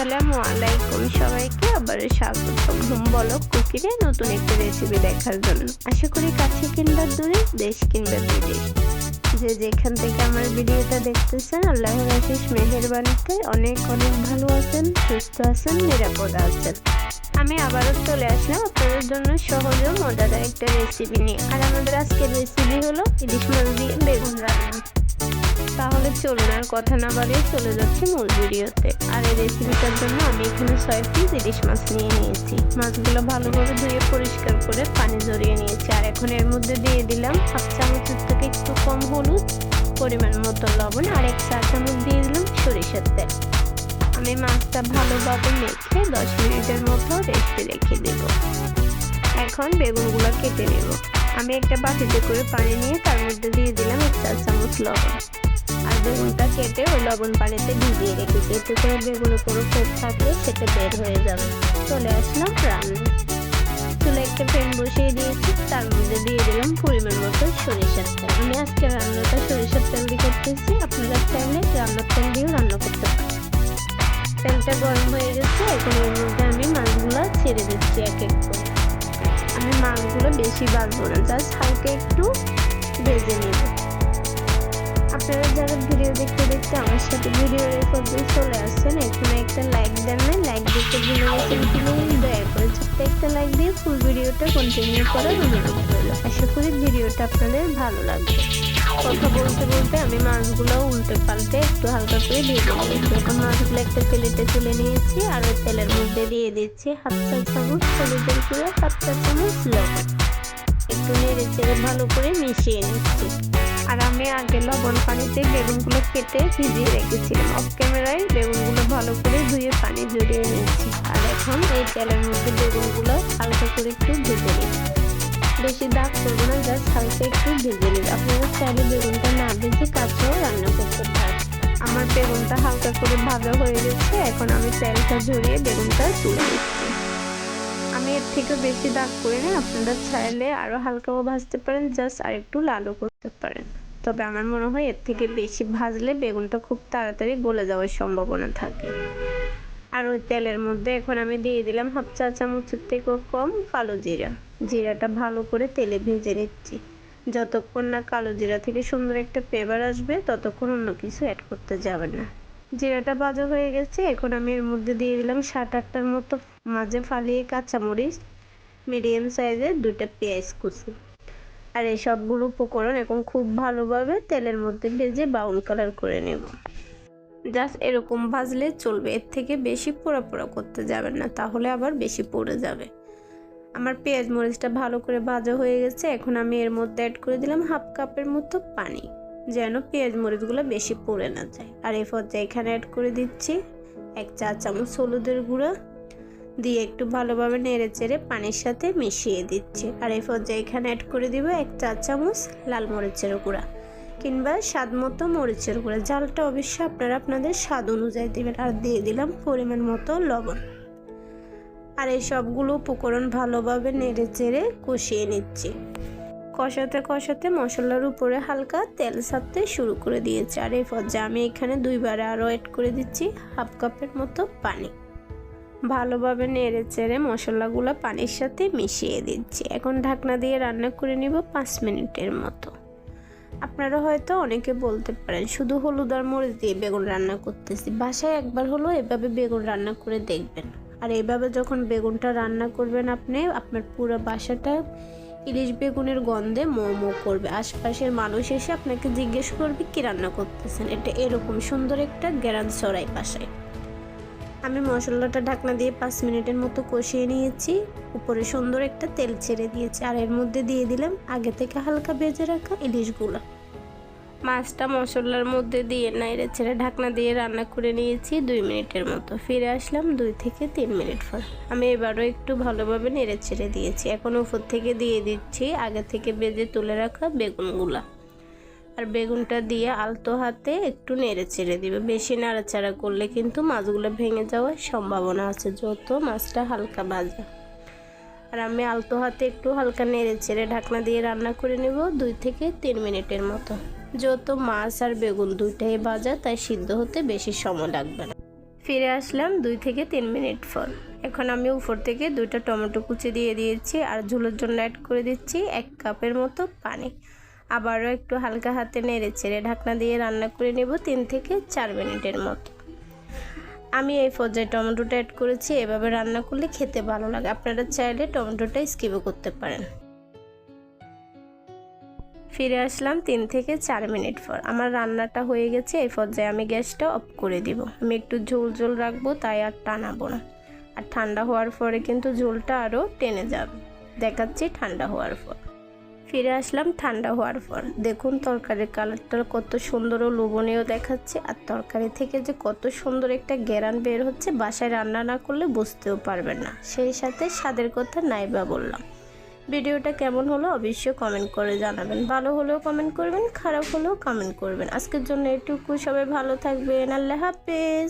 আসসালামু আলাইকুম সবাইকে, আবার স্বাগতম। হুম, বলো কুকিরে নতুন একটা রেসিপি দেখার জন্য। আশা করি কাছে কিংবা দূরে, দেশ কিংবা বিদেশ। যে যেখান থেকে আমার ভিডিওটা দেখতেছেন, আল্লাহর আশিস মেহেরবানিতে অনেক অনেক ভালো আছেন, সুস্থ আছেন, নিরাপদ আছেন। আমি আবারও চলে আসলাম আপনাদের জন্য সহজ মজাদার একটা রেসিপি নিয়ে। আর আমাদের আজকের রেসিপি হলো ইলিশ মাছ দিয়ে বেগুন রান্না। তাহলে চলুন আর কথা না বাড়িয়ে চলে যাচ্ছি মূল ভিডিওতে। আর এই রেসিপিটার জন্য আমি এখানে ছয় পিস ইলিশ মাছ নিয়ে নিয়েছি। মাছগুলো ভালোভাবে ধুয়ে পরিষ্কার করে পানি জড়িয়ে নিয়েছি। আর এখন এর মধ্যে দিয়ে দিলাম হাফ চামচের থেকে একটু কম হলুদ, পরিমাণ মতো লবণ, আর এক চা চামচ দিয়ে দিলাম সরিষার তেল। আমি মাছটা ভালোভাবে মেখে দশ মিনিটের মতো রেস্টে রেখে দেব। এখন বেগুনগুলো কেটে নেব। আমি একটা বাটিতে করে পানি নিয়ে তার মধ্যে দিয়ে দিলাম এক চা চামচ লবণ। আর বেগুনটা কেটে ওই লবণ পানিতে ভিজিয়ে রেখেছি। এতে করে বেগুনের পুরো ফোট থাকলে সেটা বের হয়ে যাবে। চলে আসলাম রান্না। চুলে একটা প্যান বসিয়ে দিয়েছি, তার মধ্যে দিয়ে দিলাম পরিমাণ মতো সরিষার তেল। আমি আজকে রান্নাটা সরিষার তেল দিয়ে করতেছি। আপনারা চাইলে রান্নার তেল দিয়েও রান্না করতে পারেন। তেলটা গরম হয়ে গেছে, এখন এর মধ্যে আমি মাছগুলো ছেড়ে দিচ্ছি এক এক করে। আমি মাছগুলো বেশি বাজবো না, জাস্ট হালকা একটু ভেজে নেব। আপনারা যারা ভিডিও দেখতে দেখতে আমার সাথে ভিডিও রেকর্ড দিয়ে চলে আসছেন, এখানে একটা লাইক দেন না লাইক দিতে ভুলে গেছেন প্লিজ দয়া করে ছোট্ট একটা লাইক দিয়ে ফুল ভিডিওটা কন্টিনিউ করার অনুরোধ রইল। আশা করি ভিডিওটা আপনাদের ভালো লাগবে। কথা বলতে বলতে আমি মাছগুলো উল্টে পাল্টে একটু হালকা করে দিয়ে দিয়েছি এখন মাছগুলো একটা প্লেটে তুলে নিয়েছি, আর ওই তেলের মধ্যে দিয়ে দিচ্ছি হাফ চা চামচ হলুদের গুঁড়ো, হাফ চা চামচ লবণ। একটু নেড়ে ভালো করে মিশিয়ে নিচ্ছি। আর আমি আগে লবণ পানিতে বেগুনগুলো কেটে ভিজিয়ে রেখেছিলাম। অফ ক্যামেরায় বেগুনগুলো ভালো করে ধুয়ে পানি জড়িয়ে নিচ্ছি। আর এখন এই তেলের মধ্যে বেগুনগুলো হালকা করে একটু ভেজে নিই বেশি দাগ করব না, জাস্ট হালকা একটু ভেজে নিই আপনারা চাইলে বেগুনটা না ভেজে কাঁচাও রান্না করতে পারেন। আমার বেগুনটা হালকা করে ভাজা হয়ে গেছে। এখন আমি তেলটা ঝরিয়ে বেগুনটা তুলে নিচ্ছি। আমি এর থেকে বেশি দাগ করি না আপনারা চাইলে আরও হালকাও ভাজতে পারেন, জাস্ট আর একটু লালও করতে পারেন। তবে আমার মনে হয় এর থেকে বেশি ভাজলে বেগুনটা খুব তাড়াতাড়ি গলে যাওয়ার সম্ভাবনা থাকে। আর ওই তেলের মধ্যে এখন আমি দিয়ে দিলাম হাফ চা চামচের থেকেও কম কালো জিরা। জিরাটা ভালো করে তেলে ভেজে নিচ্ছি। যতক্ষণ না কালো জিরা থেকে সুন্দর একটা ফ্লেভার আসবে, ততক্ষণ অন্য কিছু অ্যাড করতে যাবে না। জিরাটা ভাজা হয়ে গেছে। এখন আমি এর মধ্যে দিয়ে দিলাম সাত আটটার মতো মাঝে ফালিয়ে কাঁচামরিচ মিডিয়াম সাইজের দুইটা পেঁয়াজ কুচি। আর এই উপকরণ এখন খুব ভালোভাবে তেলের মধ্যে ভেজে ব্রাউন কালার করে নেব। জাস্ট এরকম ভাজলে চলবে। এর থেকে বেশি পোড়া পোড়া করতে যাবেন না, তাহলে আবার বেশি পড়ে যাবে। আমার পেঁয়াজ মরিচটা ভালো করে ভাজা হয়ে গেছে। এখন আমি এর মধ্যে অ্যাড করে দিলাম হাফ কাপের মতো পানি। যেন পেঁয়াজ মরিচগুলো বেশি পড়ে না যায়। আর এই পর্যায়ে এখানে অ্যাড করে দিচ্ছি এক চা চামচ হলুদের গুঁড়ো। দিয়ে একটু ভালোভাবে নেড়ে চেড়ে পানির সাথে মিশিয়ে দিচ্ছি। আর এই পর্যায়ে এখানে অ্যাড করে দিব এক চা চামচ লাল মরিচের গুঁড়া কিংবা স্বাদ মতো মরিচের গুঁড়া। জালটা অবশ্যই আপনারা আপনাদের স্বাদ অনুযায়ী দেবেন। আর দিয়ে দিলাম পরিমাণ মতো লবণ। আর এই সবগুলো উপকরণ ভালোভাবে নেড়ে চেড়ে কষিয়ে নিচ্ছি। কষাতে কষাতে মশলার উপরে হালকা তেল ছাড়তে শুরু করে দিয়েছে। আর এই পর্যায়ে আমি এখানে দুইবারে আরও অ্যাড করে দিচ্ছি হাফ কাপের মতো পানি। ভালোভাবে নেড়ে চেড়ে মশলাগুলো পানির সাথে মিশিয়ে দিচ্ছি। এখন ঢাকনা দিয়ে রান্না করে নিব পাঁচ মিনিটের মতো। আপনারা হয়তো অনেকে বলতে পারেন, শুধু হলুদ আর মরিচ দিয়ে বেগুন রান্না করতেছি। বাসায় একবার হলো এভাবে বেগুন রান্না করে দেখবেন। আর এভাবে যখন বেগুনটা রান্না করবেন আপনি, আপনার পুরো বাসাটা ইলিশ বেগুনের গন্ধে মো মো করবে। আশপাশের মানুষ এসে আপনাকে জিজ্ঞেস করবে কি রান্না করতেছেন। এটা এরকম সুন্দর একটা গ্যারান সরাই পাশে আমি মশলাটা ঢাকনা দিয়ে পাঁচ মিনিটের মতো কষিয়ে নিয়েছি। উপরে সুন্দর একটা তেল ছেড়ে দিয়েছি। আর এর মধ্যে দিয়ে দিলাম আগে থেকে হালকা ভেজে রাখা ইলিশগুলো। মাছটা মশলার মধ্যে দিয়ে নাইড়ে ছেড়ে ঢাকনা দিয়ে রান্না করে নিয়েছি দুই মিনিটের মতো। ফিরে আসলাম দুই থেকে তিন মিনিট পর। আমি এবারও একটু ভালোভাবে নেড়ে ছেড়ে দিয়েছি। এখন উপর থেকে দিয়ে দিচ্ছি আগে থেকে বেজে তুলে রাখা বেগুনগুলা। আর বেগুনটা দিয়ে আলতো হাতে একটু নেড়ে ছেড়ে দিবে। বেশি নাড়াচাড়া করলে কিন্তু মাছগুলো ভেঙে যাওয়ার সম্ভাবনা আছে, যত মাছটা হালকা ভাজা। আর আমি আলতো হাতে একটু হালকা নেড়ে ছেড়ে ঢাকনা দিয়ে রান্না করে নেব দুই থেকে তিন মিনিটের মতো। যত মাছ আর বেগুন দুইটাই ভাজা, তাই সিদ্ধ হতে বেশি সময় লাগবে না। ফিরে আসলাম দুই থেকে তিন মিনিট পর। এখন আমি উপর থেকে দুইটা টমেটো কুচি দিয়ে দিয়েছি আর ঝোলের জন্য অ্যাড করে দিচ্ছি এক কাপের মতো পানি। আবারও একটু হালকা হাতে নেড়ে ছেড়ে ঢাকনা দিয়ে রান্না করে নেব তিন থেকে চার মিনিটের মতো। আমি এই পর্যায়ে টমেটোটা অ্যাড করেছি, এভাবে রান্না করলে খেতে ভালো লাগে। আপনারা চাইলে টমেটোটা স্কিপও করতে পারেন। ফিরে আসলাম তিন থেকে চার মিনিট পর। আমার রান্নাটা হয়ে গেছে, এই পর্যায়ে আমি গ্যাসটা অফ করে দিব। আমি একটু ঝোল ঝোল রাখব, তাই আর টানাবো না। আর ঠান্ডা হওয়ার পরে কিন্তু ঝোলটা আরও টেনে যাবে। দেখাচ্ছি ঠান্ডা হওয়ার পর। ফিরে আসলাম ঠান্ডা হওয়ার পর। দেখুন তরকারির কালারটা কত সুন্দর ও লোভনীয় দেখাচ্ছে। আর তরকারি থেকে যে কত সুন্দর একটা গ্যারান বের হচ্ছে, বাসায় রান্না না করলে বুঝতেও পারবেন না। সেই সাথে স্বাদের কথা নাইবা বললাম। ভিডিওটা কেমন হলো অবশ্যই কমেন্ট করে জানাবেন। ভালো হলেও কমেন্ট করবেন, খারাপ হলেও কমেন্ট করবেন। আজকের জন্য এটুকু। সবাই ভালো থাকবেন। আল্লাহ হাফেজ।